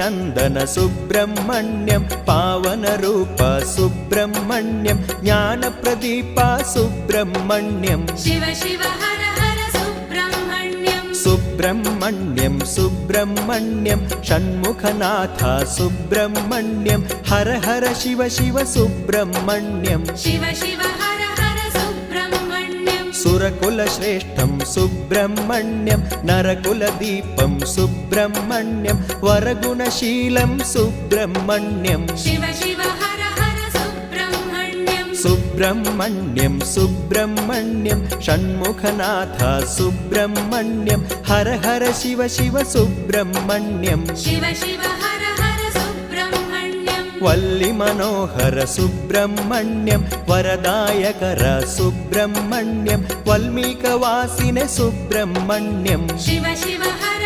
నందన సుబ్రహ్మణ్యం పావన రూప సుబ్రహ్మణ్యం జ్ఞాన ప్రదీప సుబ్రహ్మణ్యం. శివ శివ హర సుబ్రహ్మణ్యం సుబ్రహ్మణ్యం షణ్ముఖనాథ సుబ్రహ్మణ్యం హర హర శివ శివ సుబ్రహ్మణ్యం. శివ శివ सुरकुलश्रेष्ठं सुब्रह्मण्यं नरकुलदीपं सुब्रह्मण्यं वरगुणशीलं सुब्रह्मण्यं शिव शिव हर हर सुब्रह्मण्यं सुब्रह्मण्यं सुब्रह्मण्यं षण्मुखनाथ सुब्रह्मण्यं हर हर शिव शिव सुब्रह्मण्यं शिव शिव వల్లి మనోహర సుబ్రహ్మణ్యం వరదాయకర సుబ్రహ్మణ్యం వల్మీక వాసినే సుబ్రహ్మణ్యం శివ శివ హర